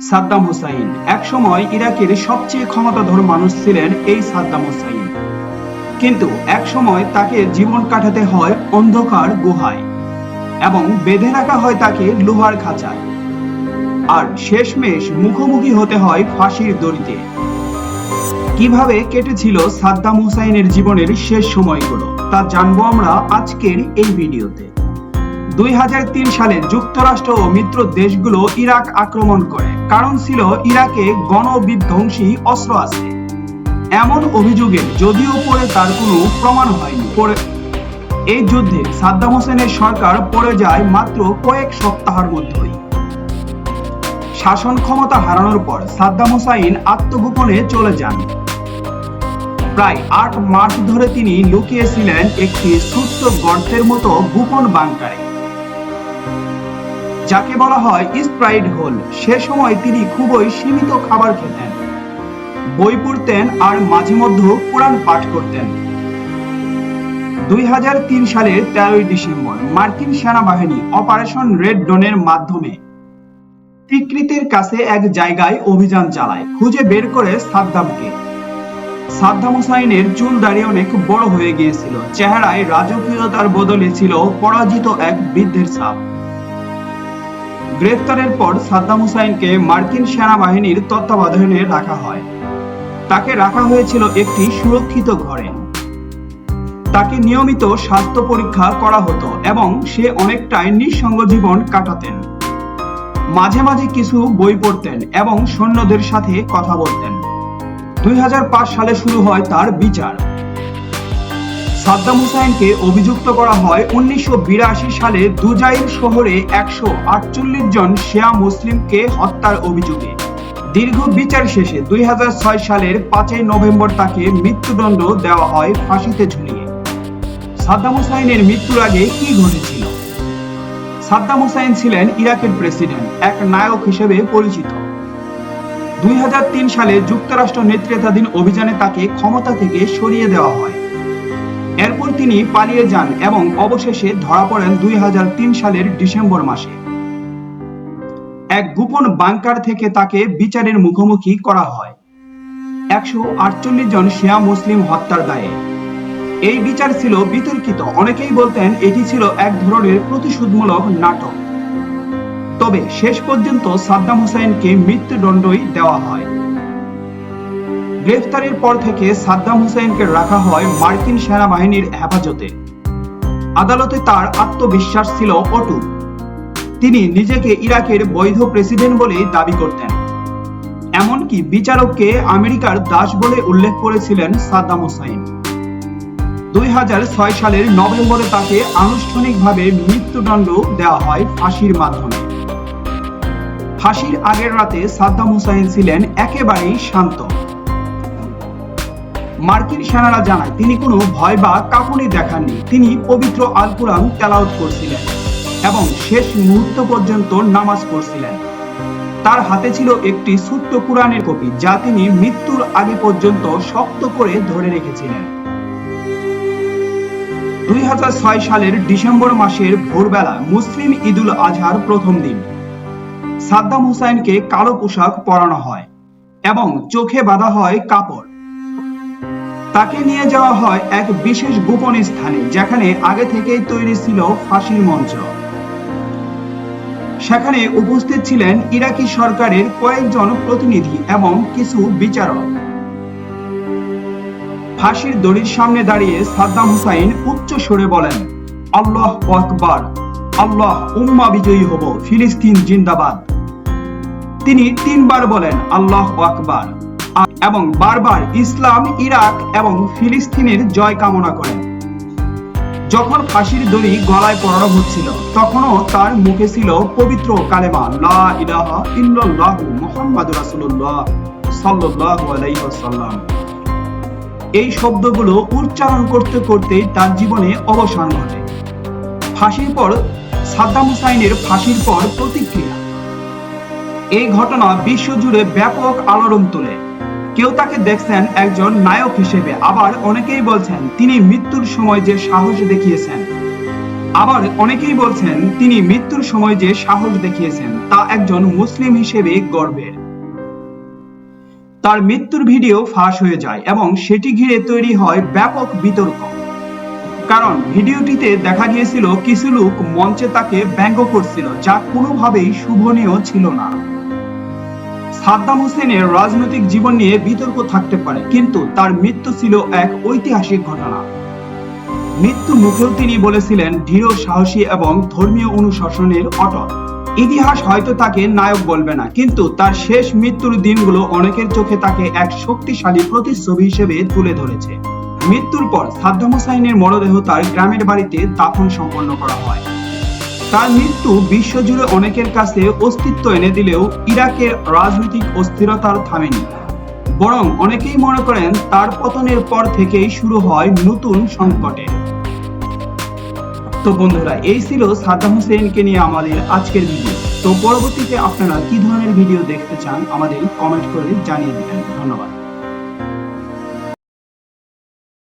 সাদ্দাম হুসাইন। একসময় ইরাকের সবচেয়ে ক্ষমতাধর মানুষ ছিলেন এই সাদ্দাম হুসাইন। কিন্তু একসময় তাকে জীবন কাটাতে হয় অন্ধকার গুহায় এবং বেঁধে রাখা হয় তাকে লোহার খাঁচায়। আর শেষমেশ মুখোমুখি হতে হয় ফাঁসির দড়িতে। কীভাবে কেটেছিল সাদ্দাম হুসাইনের জীবনের শেষ সময়গুলো, তা জানব আমরা আজকের এই ভিডিওতে। দুই হাজার তিন সালে যুক্তরাষ্ট্র ও মিত্র দেশগুলো ইরাক আক্রমণ করে। কারণ ছিল ইরাকে গণবিধ্বংসী অস্ত্র আছে। এমন অভিযোগে যদিও পরে তার কোনো প্রমাণ হয়নি। পরে এই যুদ্ধে সাদ্দাম হোসেনের সরকার পড়ে যায় মাত্র কয়েক সপ্তাহের মধ্যেই। শাসন ক্ষমতা হারানোর পর সাদ্দাম হোসাইন আত্মগোপনে চলে যান। প্রায় আট মাস ধরে তিনি লুকিয়েছিলেন একটি ছোট্ট গর্তের মতো গোপন বাংকারে। যাকে বলা হয় স্প্রাইড হোল সে সময় তিনি খুবই সীমিত খাবার খেতেন। বই পড়তেন আর মাঝে মধ্যে কোরআন পাঠ করতেন। দুই সালের তেরোই ডিসেম্বর, মার্কিন সেনাবাহিনী অপারেশন রেড ডনের মাধ্যমে তিকৃতের কাছে এক জায়গায় অভিযান চালায়, খুঁজে বের করে সাদ্দামকে। সাদ্দাম হুসাইনের চুল দাড়ি অনেক বড় হয়ে গিয়েছিল। চেহারায় রাজকীয়তার বদলে ছিল পরাজিত এক বৃদ্ধের ছাপ। গ্রেফতারের পর সাদ্দাম হুসাইনকে মার্কিন সেনাবাহিনীর তত্ত্বাবধানে রাখা হয়। তাকে রাখা হয়েছিল একটি সুরক্ষিত ঘরে। তাকে নিয়মিত স্বাস্থ্য পরীক্ষা করা হতো এবং সে অনেকটাই নিঃসঙ্গ জীবন কাটাতেন। মাঝে মাঝে কিছু বই পড়তেন এবং সৈন্যদের সাথে কথা বলতেন। দুই হাজার পাঁচ সালে শুরু হয় তার বিচার। সাদ্দাম হুসাইনকে অভিযুক্ত করা হয় উনিশশো বিরাশি সালে দুজাইল শহরে একশো আটচল্লিশ জন শিয়া মুসলিমকে হত্যার অভিযোগে। দীর্ঘ বিচার শেষে দুই হাজার ছয় সালের পাঁচই নভেম্বর তাকে মৃত্যুদণ্ড দেওয়া হয় ফাঁসিতে ঝুলিয়ে। সাদ্দাম হুসাইনের মৃত্যুর আগে কি ঘটেছিল? সাদ্দাম হুসাইন ছিলেন ইরাকের প্রেসিডেন্ট, এক নায়ক হিসেবে পরিচিত। দুই হাজার তিন সালে যুক্তরাষ্ট্র নেতৃত্বাধীন অভিযানে তাকে ক্ষমতা থেকে সরিয়ে দেওয়া হয়। তিনি পালিয়ে যান এবং অবশেষে ধরা পড়েন দুই সালের ডিসেম্বর মাসে। এক গোপন বাংকার থেকে তাকে বিচারের মুখোমুখি করা হয়। একশো আটচল্লিশ জন শিয়া মুসলিম হত্যার দায়ে। এই বিচার ছিল বিতর্কিত। অনেকেই বলতেন এটি ছিল এক ধরনের প্রতিশোধমূলক নাটক। তবে শেষ পর্যন্ত সাদ্দাম হুসাইনকে মৃত্যুদণ্ডই দেওয়া হয়। গ্রেফতারের পর থেকে সাদ্দাম হুসাইনকে রাখা হয় মার্কিন সেনাবাহিনীর হেফাজতে। আদালতে তার আত্মবিশ্বাস ছিল অটুট। তিনি নিজেকে ইরাকের বৈধ প্রেসিডেন্ট বলে দাবি করতেন। এমনকি বিচারককে আমেরিকার দাস বলে উল্লেখ করেছিলেন সাদ্দাম হুসাইন দুই হাজার ছয় সালের নভেম্বরে তাকে আনুষ্ঠানিকভাবে মৃত্যুদণ্ড দেওয়া হয় ফাঁসির মাধ্যমে। ফাঁসির আগের রাতে সাদ্দাম হুসাইন ছিলেন একেবারেই শান্ত। মার্কিন সেনারা জানায়, তিনি কোনো ভয় বা কাঁপুনি দেখাননি। তিনি পবিত্র আল কোরআন তেলাওয়াত করছিলেন এবং শেষ মুহূর্ত পর্যন্ত নামাজ পড়ছিলেন। তার হাতে ছিল একটি ছোট্ট কোরআনের কপি, যা তিনি মৃত্যুর আগে পর্যন্ত শক্ত করে ধরে রেখেছিলেন। দুই ছয় সালের ডিসেম্বর মাসের ভোরবেলা মুসলিম ঈদুল আজহার প্রথম দিন। সাদ্দাম হুসাইনকে কালো পোশাক পরানো হয় এবং চোখে বাঁধা হয় কাপড়। তাকে নিয়ে যাওয়া হয় এক বিশেষ গোপন স্থানে, যেখানে আগে থেকেই তৈরি ছিল ফাঁসির মঞ্চ। সেখানে উপস্থিত ছিলেন ইরাকি সরকারের কয়েকজন প্রতিনিধি এবং কিছু বিচারক। ফাঁসির দড়ির সামনে দাঁড়িয়ে সাদ্দাম হুসাইন উচ্চ সুরে বলেন, আল্লাহ আকবার, আল্লাহ উম্মা বিজয়ী হব, ফিলিস্তিন জিন্দাবাদ। তিনি তিনবার বলেন, আল্লাহ আকবার। এবং বারবার ইসলাম, ইরাক এবং ফিলিস্তিনের জয় কামনা করেন যখন ফাঁসির দড়ি গলায় পড়ানো হচ্ছিল, তখনও তার মুখে ছিল পবিত্র কালেমা, লা ইলাহা ইল্লাল্লাহু মুহাম্মাদুর রাসূলুল্লাহ সাল্লাল্লাহু আলাইহি ওয়াসাল্লাম। এই শব্দগুলো উচ্চারণ করতে করতে তার জীবনে অবসান ঘটে। ফাঁসির পর, সাদ্দাম হুসাইনের ফাঁসির পর প্রতিক্রিয়া। এই ঘটনা বিশ্বজুড়ে ব্যাপক আলোড়ন তোলে। কেউ তাকে দেখছেন একজন নায়ক হিসেবে। আবার অনেকেই বলছেন, তিনি মৃত্যুর সময় যে সাহস দেখিয়েছেন। আবার অনেকেই বলছেন, তিনি মৃত্যুর সময় যে সাহস দেখিয়েছেন, তা একজন মুসলিম হিসেবে গর্বের। তার মৃত্যুর ভিডিও ফাঁস হয়ে যায় এবং সেটি ঘিরে তৈরি হয় ব্যাপক বিতর্ক। কারণ ভিডিওটিতে দেখা গিয়েছিল, কিছু লোক মঞ্চে তাকে ব্যঙ্গ করছিল, যা কোনোভাবেই শুভনীয় ছিল না। সাদ্দাম হোসেনের রাজনৈতিক জীবন নিয়ে বিতর্ক থাকতে পারে, কিন্তু তার মৃত্যু ছিল এক ঐতিহাসিক ঘটনা। মৃত্যু মুখেও তিনি বলেছিলেন, দৃঢ় সাহসী এবং ধর্মীয় অনুশাসনের অটল। ইতিহাস হয়তো তাকে নায়ক বলবে না, কিন্তু তার শেষ মৃত্যুর দিনগুলো অনেকের চোখে তাকে এক শক্তিশালী প্রতিচ্ছবি হিসেবে তুলে ধরেছে। মৃত্যুর পর সাদ্দাম হোসাইনের মরদেহ তার গ্রামের বাড়িতে দাফন সম্পন্ন করা হয়। তার মৃত্যু বিশ্বজুড়ে অনেকের কাছে অস্তিত্ব এনে দিলেও ইরাকের রাজনৈতিক অস্থিরতার থামেনি। বরং অনেকেই মনে করেন তার পতনের পর থেকেই শুরু হয় নতুন সংকটে। তো বন্ধুরা, এই ছিল সাদ্দাম হোসেনকে নিয়ে আমাদের আজকের ভিডিও তো পরবর্তীতে আপনারা কি ধরনের ভিডিও দেখতে চান আমাদের কমেন্ট করে জানিয়ে দিবেন। ধন্যবাদ।